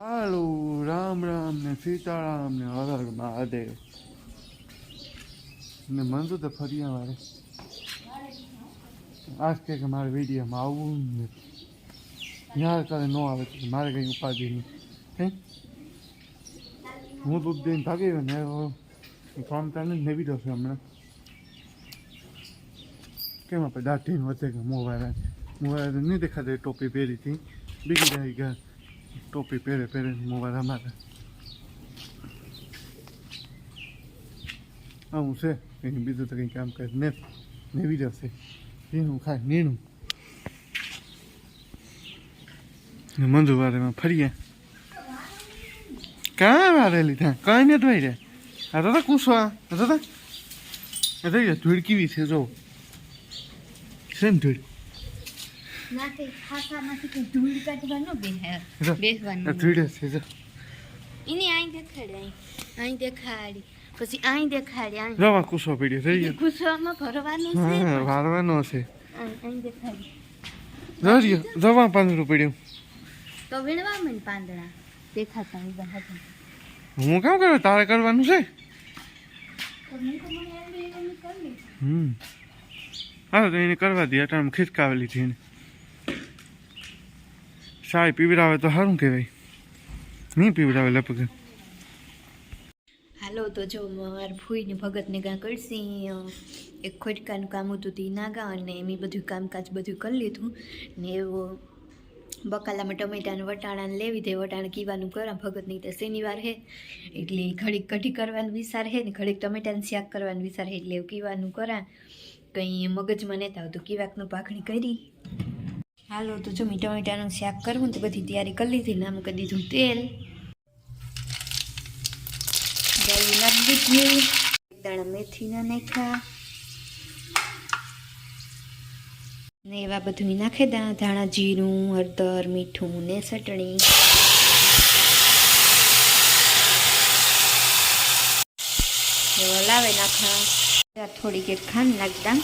હાલો, રામ રામ ને સીતારામ ને હર મહાદેવ. ને મન તો ફર્યા મારે આજ કે મારે વિડીયોમાં આવવું ને યાર કરે ન આવે તો મારે કંઈ ઉપાધિ નહીં. હે? દૂધ દઈને ભાગી ગયો ને ફોર્મ ચાલે ને નેવી દોશે હમણાં. કેમ આપણે દાઢીને વધે કે મોબાઈલ મોબાઈલ નહીં દેખાતા ટોપી પહેરી હતી બીજી રહી ગયા ટોપી પહેરે પહેરે મોબાઈલ અમારે આવું છે. કંઈ બીજું તો કંઈ કામ કરે ને. નેવી જશે. એનું ખાય, નીણું. ને મંજુ વારેમાં ફરીએ. કાં વારે લીધા? કઈ ને ધોઈ રે આ તો કૂસવા આ. તો આ તો ધૂળ કેવી છે, જો. છે ને ધૂળ? નાથી ખાસા નાથી કે ધૂળ કાઢવા ન બેહાય બેસવાનું ધૂળ છે જો. એની અહીં દેખાડી અહીં દેખાડી. પછી અહીં દેખાડી અહીં જવા કૂસો પીડ્યો થઈ ગયો. ભરવાનું છે? હા છે. અહીં દેખાડી. જરિયો જવા પાંદડું પડ્યું. તો વીણવા મને પાંદડા. દેખાતા હોય બધા હું કામ કરું? તારે કરવાનું છે. હમ. હા તો એને કરવા દે અટાણમાં ખિસકાવેલી છે એને. સાય પીવડાવે તો સારું કહેવાય. નહીં પીવડાવે લપકે. હાલો, તો જો માર ફૂઈને ભગતને કાં કરશી એક ખોટકાનું કામ હતું તે નાગા અને એમ બધું કામકાજ બધું કરી લીધું. ને એવો બકાલામાં ટમેટાને વટાણાને લેવી દે, વટાણા કીવાનું કરા ભગતની તો શનિવાર હે. એટલે ઘડીક કઢી કરવાનું વિચાર હે ને ઘડીક ટમેટાને શાક કરવાનું વિચાર હે, એટલે એવું કીવાનું કરા. કંઈ મગજમાં નહોતા આવતું, કીવાકનું પાખણી કરી. હાલો, તો જો મીઠા મીઠાનું શાક કરવું તો બધી તૈયારી કરી લીધી ને આમ કરી દીધું તેલ. ગાયું નાખી દીધું દાણા મેથીના નાખ્યા. ને એવા બધું નાખે દા ધાણા, જીરું, હળદર, મીઠું ને ચટણી. લાવે નાખા. થોડીક એક ખાંડ નાખતા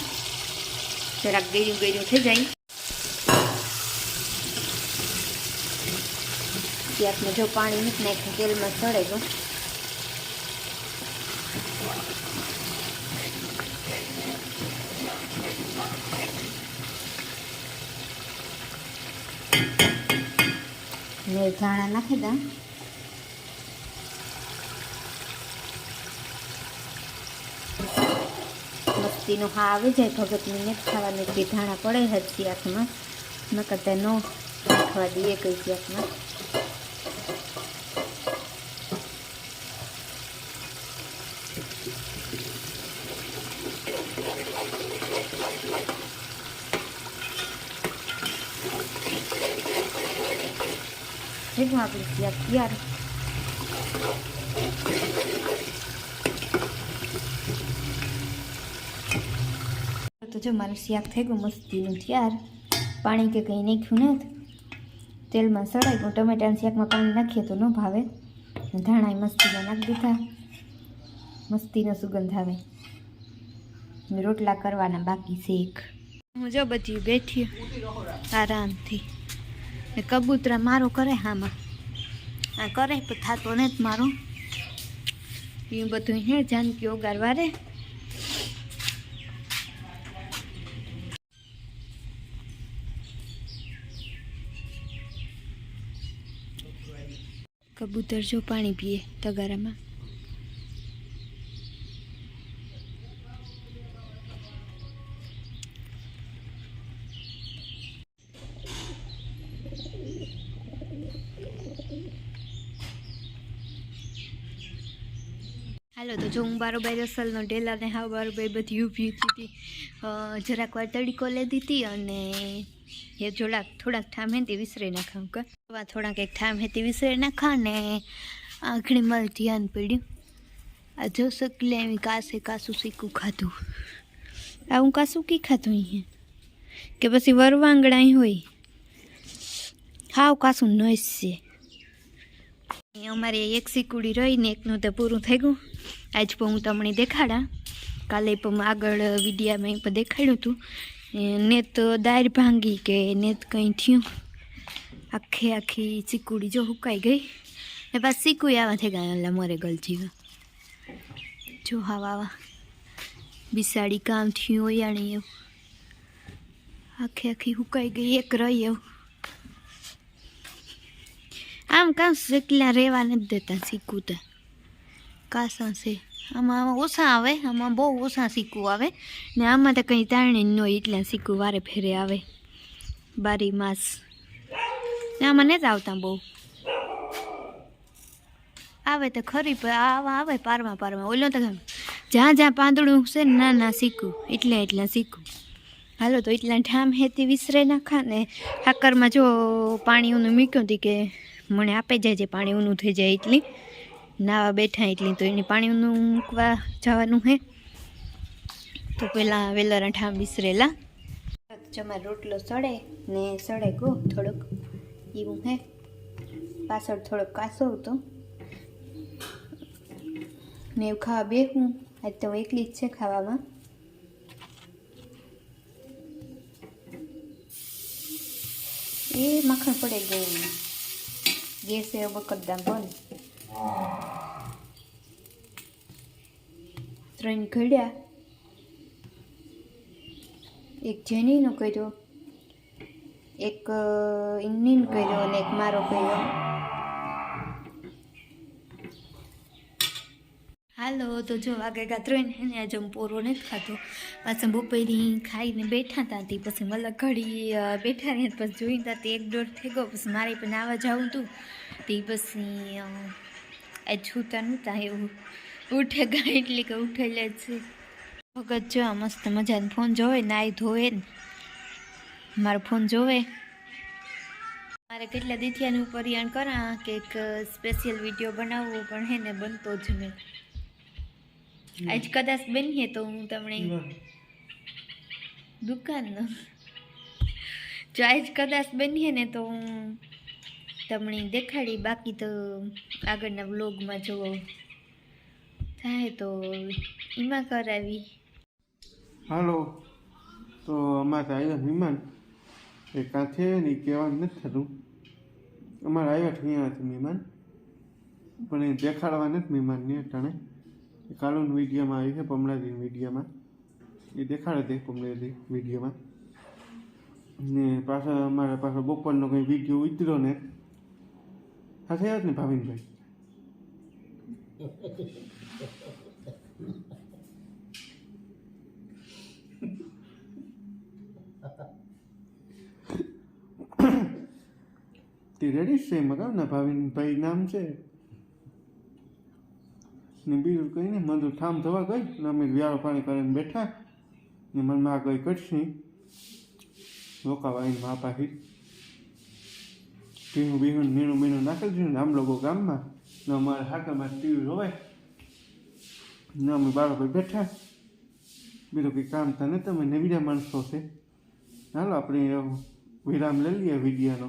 જરાક ગેર્યું ગેર્યું થઈ જાય. ત્યાંને જો પાણી મીઠ નાખ્યું તેલમાં સળે તો ને ધાણા નાખી દા. મસ્તીનો હા આવી જાય, ભગતની ને ખાવાની કે ધાણા પડે હજી આંખમાં નકર ન ખાવા દઈએ કઈ શાકમાં ભેગું આપણે તૈયાર તો જો મારું શાક થઈ ગયું મસ્તીનું તૈયાર પાણી કે કંઈ નાખ્યું નથી તેલમાં સળાઈ ગયું, ટમેટાના શાકમાં પાણી નાખીએ તો ન ભાવે. ધાણા મસ્તીમાં નાખી દીધા. મસ્તીનો સુગંધ આવે. રોટલા કરવાના બાકી શેખ હું જો બધી બેઠી, આરામથી. ને કબૂતરા મારો કરે હામાં. આ કરે પણ થતો ને જ મારો. એ બધું હે જાનકી ઓગારવા રે. કબૂતર જો પાણી પીએ તગારામાં. હાલો, તો જો હું બારોબાઈ રસલનો ઢેલાને હાવ બારોબાઈ બધી ઊભી હતી. જરાક વાર તડીકો લેતી હતી અને એ જોડાક થોડાક ઠામ હેતી વિસરી નાખા કે થોડાક એક ઠામ હેતી વિસરી નાખા ને આંખણી મારું ધ્યાન પડ્યું આ જો શકલે એવી કાસે કાસું શીખું ખાધું. આવું કાસું કી ખાધું અહીંયા? કે પછી વરવાંગડા અહીં હોય? હાવ કાસું નસ છે. અમારે એક સિકુડી રહીને એકનું તો પૂરું થઈ ગયું. આજ પણ હું તમને દેખાડા. કાલે પણ આગળ વિડીયામાં પણ દેખાડ્યું હતું. ને તો દાળ ભાંગી કે ને કંઈ થયું. આખે આખી ચીકુડી જો હુકાઈ ગઈ. એ પાછ ચીકુઈ આવા થઈ ગયા એટલે મરે ગલ જો હવા આવા બિસાડી કામ થયું ઓયાણી એવું. આખી આખી હુકાઈ ગઈ, એક રહી એવું. આમ કામ એકલા રહેવા નથી દેતા શીખવું કાસા છે. આમાં ઓછા આવે. આમાં બહુ ઓછા સિક્કું આવે. ને આમાં તો કંઈ તારણે ન હોય એટલા સિક્કું વારે ફેરે આવે. બારી માસ. ને આમાં નથી આવતા બહુ. આવે તો ખરી આવા આવે પારમાં પારમાં. ઓલો તો જ્યાં જ્યાં પાંદડું છે ને ના ના સિક્કું એટલે એટલા સિક્કું હાલો તો એટલા ઠામ હેતી વિસરે નાખા ને હાકરમાં જો પાણી ઊનું મૂક્યું હતી કે મને આપે જાય જે પાણી ઊનું થઈ જાય એટલી. નાવા બેઠા એટલી તો એને પાણીનું મૂકવા જવાનું હે. તો પહેલાં વહેલા ઠામ વિસરેલા જમા રોટલો સડે ને સડે ગો થોડોક. એવું હે પાછળ થોડોક કાસો હતો. ને એવું ખાવા બેહું. આજ તો એકલી જ છે ખાવામાં. એ મખણ પડે ગયું ગેસ બકરદામ બંધ. ત્રણ ઘડ્યા. એક જેનીનો કર્યો. એક ઇન્નીન કર્યો અને એક મારો કર્યો. હાલો, તો જો વાગે ત્રણ એને આજે હું પોરો નથી ખાતો પાછા બપોરી ખાઈને બેઠા હતા તે, પછી મતલબ ઘડી બેઠા રહ્યા પછી જોઈને તા તે એક દોઢ થઈ ગયો, પછી મારે પણ આવવા જવું હતું તે પછી આ છૂતા નહોતા એવું ઉઠે ગયા એટલે કે ઉઠેલા છે. ભગત જો મસ્ત મજાનો ફોન જોવે નાઈ ધોવે ને. મારો ફોન જોવે. મારે કેટલા દીથિયાનું પરિયાણ કરા કે એક સ્પેશિયલ વીડિયો બનાવવો પણ હે ને બનતો જ મેં આજ કદાચ બનીએ તો હું તમને દુકાનનો. જો આજ કદાચ બનીએ ને તો હું તમને દેખાડી બાકી તો આગળના વ્લોગમાં જો થાય તો એમાં કરાવી. હાલો, તો અમારે આવ્યા મહેમાન. એ કાંઠે ને કહેવાનું નથી થતું. અમારે આવ્યા છે અહીંયાથી મહેમાન. પણ એ દેખાડવા નથી મહેમાનને અટાણે કાલુન વિડીયોમાં આવી છે પમણાજી વિડીયોમાં. એ દેખાડે તે પમણાજી વિડીયોમાં. ને પાછા અમારા પાછો બપોરનો કંઈ વીડિયો ઉતર્યો ને સાથે થયા જ ને ભાવિનભાઈ તે રેડી છે મગાવ ને ભાવિનભાઈ નામ છે. ને બીજું કહીને મને ઠામ થવા ગઈ ને અમે વ્યાળો પાણી કરીને બેઠા. ને મનમાં આ ગઈ કટશી રોકાવા આવીને મા પાછી ભીનું બીનું મીણું બીનું નાખેલું છે ને આમ લોકો ગામમાં. ને અમારે હાટામાં ટીવી રોવાય ને અમે બાળકો બેઠા. બીજું કંઈ કામ તો નહીં તમે નવીડા માણસો છે. હાલો, આપણે વિરામ લઈ લઈએ વિડીયોનો.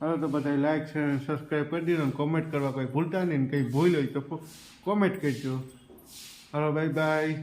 હાલો, તો બધા લાઈક શેર અને સબસ્ક્રાઈબ કરી દીધો કોમેન્ટ કરવા કોઈ ભૂલતા નહીં કંઈ ભૂલ હોય તો કોમેન્ટ કરજો. હાલો બાય બાય